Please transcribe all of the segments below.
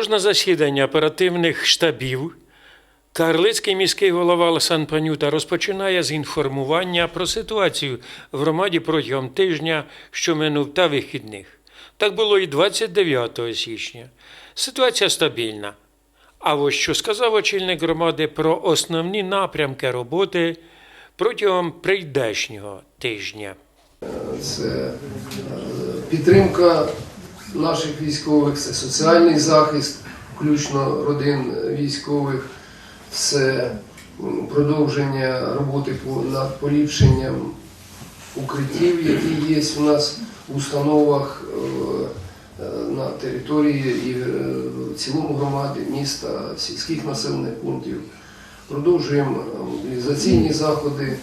Кожне засідання оперативних штабів Карлицький міський голова Олександр Панюта розпочинає з інформування про ситуацію в громаді протягом тижня, що минув та вихідних. Так було і 29 січня. Ситуація стабільна. А ось що сказав очільник громади про основні напрямки роботи протягом прийдешнього тижня. це е, підтримка наших військових, це соціальний захист, включно родин військових, це продовження роботи над поліпшенням укриттів, які є у нас в установах е, е, на території і е, в цілому громади, міста, сільських населених пунктів. Продовжуємо мобілізаційні заходи.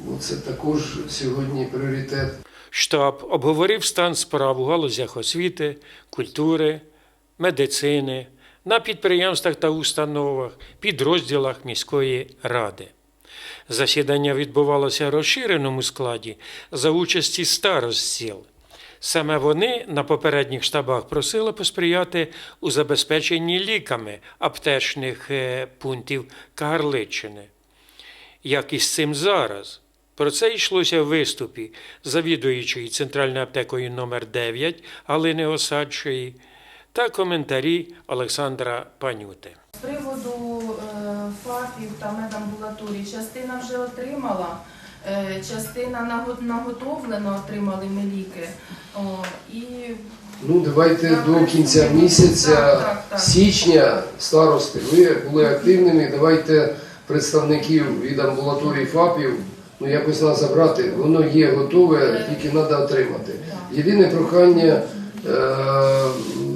Бо Це також сьогодні пріоритет. Штаб обговорив стан справ у галузях освіти, культури, медицини, на підприємствах та установах, підрозділах міської ради. Засідання відбувалося в розширеному складі за участі старост сіл. Саме вони на попередніх штабах просили посприяти у забезпеченні ліками аптечних е, пунктів Кагарличчини як і цим зараз. Про це йшлося в виступі завідуючої центральною аптекою номер 9 Галини Осадчої та коментарі Олександра Панюти. З приводу е, ФАПів та медамбулаторій частина вже отримала, е, частина наго- наготовлено отримали ми ліки. О, і Ну, давайте Так, до кінця так, місяця так, так. січня старости. Ви були активними. Давайте представників від амбулаторії ФАПів ну якось нас забрати. Воно є готове, тільки треба отримати. Єдине прохання е,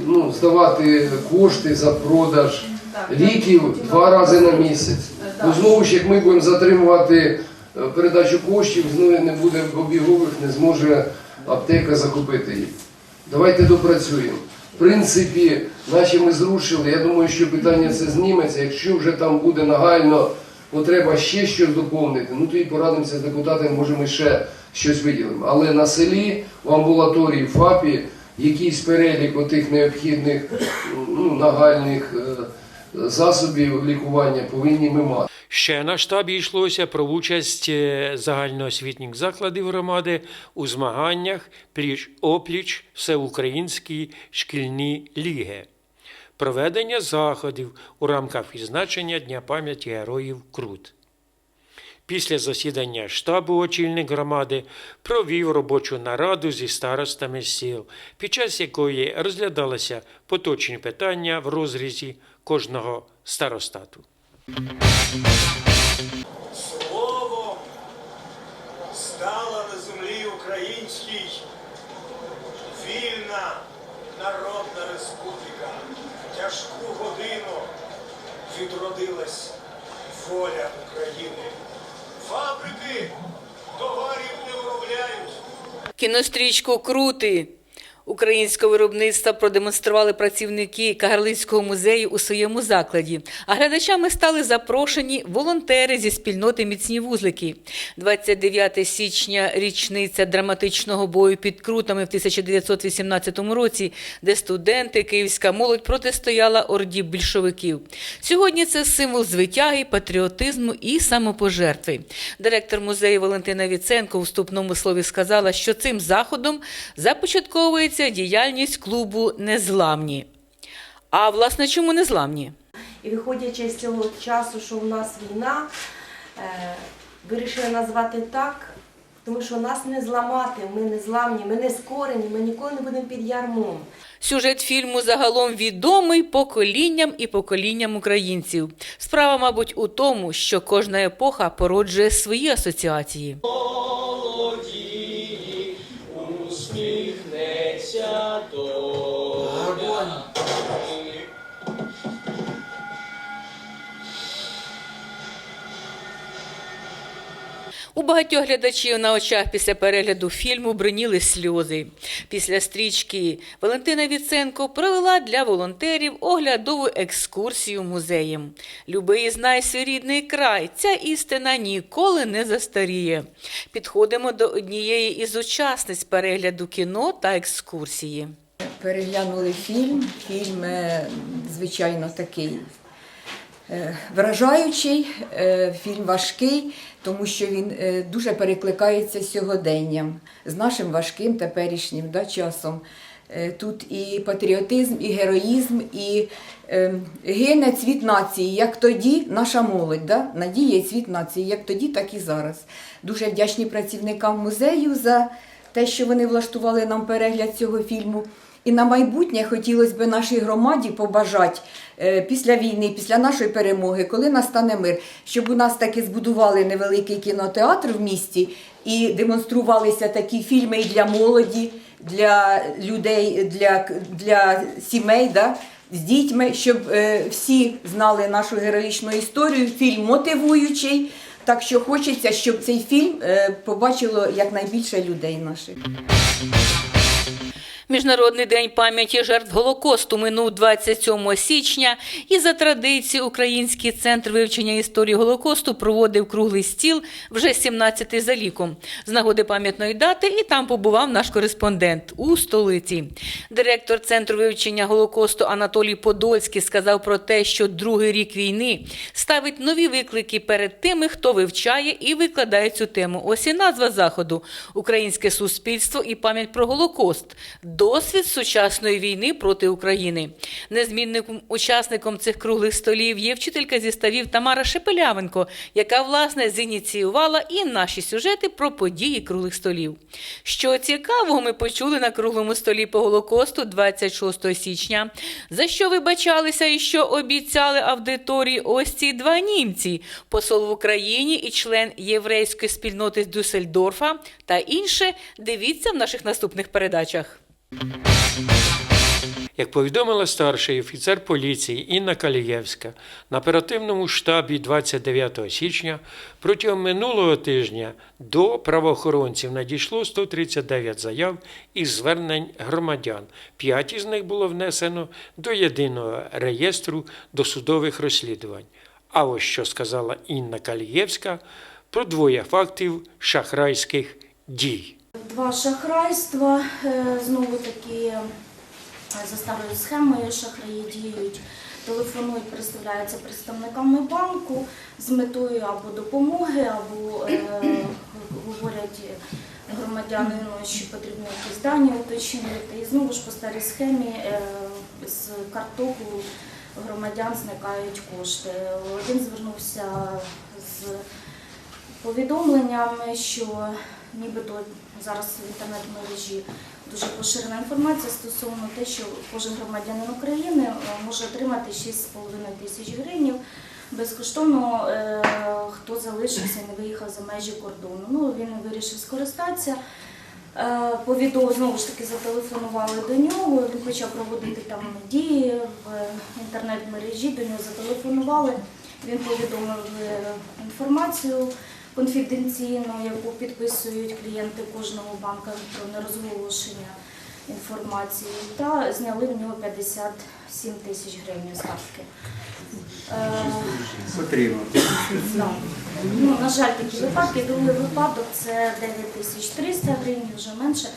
ну, здавати кошти за продаж ліків два рази на місяць. Е, Ну знову ж як ми будемо затримувати е, передачу коштів, знову не буде обігових, не зможе аптека закупити їх. Давайте допрацюємо. В принципі, наші ми зрушили. Я думаю, що питання це зніметься. Якщо вже там буде нагально потреба ще щось доповнити, ну то і порадимося з депутатами, може ми ще щось виділимо. Але на селі, в амбулаторії, в ФАПі, якийсь перелік отих необхідних ну, нагальних е, засобів лікування повинні ми мати. Ще на штабі йшлося про участь е, загальноосвітніх закладів громади у змаганнях пліч-опліч всеукраїнські шкільні ліги, проведення заходів у рамках відзначення Дня пам'яті героїв Крут. Після засідання штабу очільник громади провів робочу нараду зі старостами сіл, під час якої розглядалися поточні питання в розрізі кожного старостату. Словом стала на землі українській вільна народна республіка. Тяжку годину відродилась воля України. Фабрики товарів не виробляють. Кінострічку Крути українського виробництва продемонстрували працівники Кагарлицького музею у своєму закладі. А глядачами стали запрошені волонтери зі спільноти Міцні вузлики. 29 січня річниця драматичного бою під Крутами в 1918 році, де студенти, київська молодь протистояла орді більшовиків. Сьогодні це символ звитяги, патріотизму і самопожертви. Директор музею Валентина Віценко у вступному слові сказала, що цим заходом започатковується діяльність клубу Незламні. А власне, чому незламні? І виходячи з цього часу, що в нас війна, е, вирішили назвати так, тому що нас не зламати, ми не зламні, ми не скорені, ми ніколи не будемо під ярмом. Сюжет фільму загалом відомий поколінням і поколінням українців. Справа, мабуть, у тому, що кожна епоха породжує свої асоціації. У багатьох глядачів на очах після перегляду фільму бриніли сльози. Після стрічки Валентина Віценко провела для волонтерів оглядову екскурсію музеєм. Люби і знай свій рідний край. Ця істина ніколи не застаріє. Підходимо до однієї із учасниць перегляду кіно та екскурсії. переглянули фільм. Фільм, е, звичайно, такий вражаючий, е, фільм важкий, тому що він е, дуже перекликається сьогоденням, з нашим важким теперішнім да, часом. Е, Тут і патріотизм, і героїзм, і е, гине цвіт нації, як тоді наша молодь, да? надія цвіт нації, як тоді, так і зараз. Дуже вдячні працівникам музею за те, що вони влаштували нам перегляд цього фільму. І на майбутнє хотілося б нашій громаді побажати е, після війни, після нашої перемоги, коли настане мир, щоб у нас таки збудували невеликий кінотеатр в місті і демонструвалися такі фільми і для молоді, для людей, для, для сімей. Да? З дітьми, щоб е, всі знали нашу героїчну історію. Фільм мотивуючий. Так що хочеться, щоб цей фільм е, побачило якнайбільше людей наших. Міжнародний день пам'яті жертв Голокосту минув 27 січня, і за традицією Український центр вивчення історії Голокосту проводив круглий стіл вже 17-й за ліком. З нагоди пам'ятної дати і там побував наш кореспондент у столиці. Директор центру вивчення Голокосту Анатолій Подольський сказав про те, що другий рік війни ставить нові виклики перед тими, хто вивчає і викладає цю тему. Ось і назва заходу Українське суспільство і пам'ять про Голокост. Досвід сучасної війни проти України. Незмінним учасником цих круглих столів є вчителька зі ставів Тамара Шепелявенко, яка власне зініціювала і наші сюжети про події круглих столів. Що цікавого ми почули на круглому столі по Голокосту 26 січня. За що вибачалися і що обіцяли аудиторії ось ці два німці: посол в Україні і член єврейської спільноти з Дюссельдорфа та інше. Дивіться в наших наступних передачах. Як повідомила старший офіцер поліції Інна Калієвська, на оперативному штабі 29 січня протягом минулого тижня до правоохоронців надійшло 139 заяв і звернень громадян. П'ять із них було внесено до єдиного реєстру досудових розслідувань. А ось що сказала Інна Калієвська про двоє фактів шахрайських дій. Два шахрайства, е, знову таки е, за старою схемою шахраї діють, телефонують, представляються представниками банку з метою або допомоги, або е, говорять громадянину, що потрібно якісь дані уточнити. І знову ж по старій схемі з карток у громадян зникають кошти. Один звернувся з повідомленнями, що нібито зараз в інтернет-мережі дуже поширена інформація стосовно те, що кожен громадянин України е, може отримати 6,5 тисяч гривень безкоштовно, е, хто залишився і не виїхав за межі кордону. Ну, він вирішив скористатися. Е, Повідомив, знову ж таки зателефонували до нього, він почав проводити там дії в інтернет-мережі, до нього зателефонували. Він повідомив інформацію конфіденційну, яку підписують клієнти кожного банка про нерозголошення інформації, та зняли в нього 57 тисяч гривень з картки. Е. Да. Ну, на жаль, такі випадки. Другий випадок це 9300 гривень, вже менше.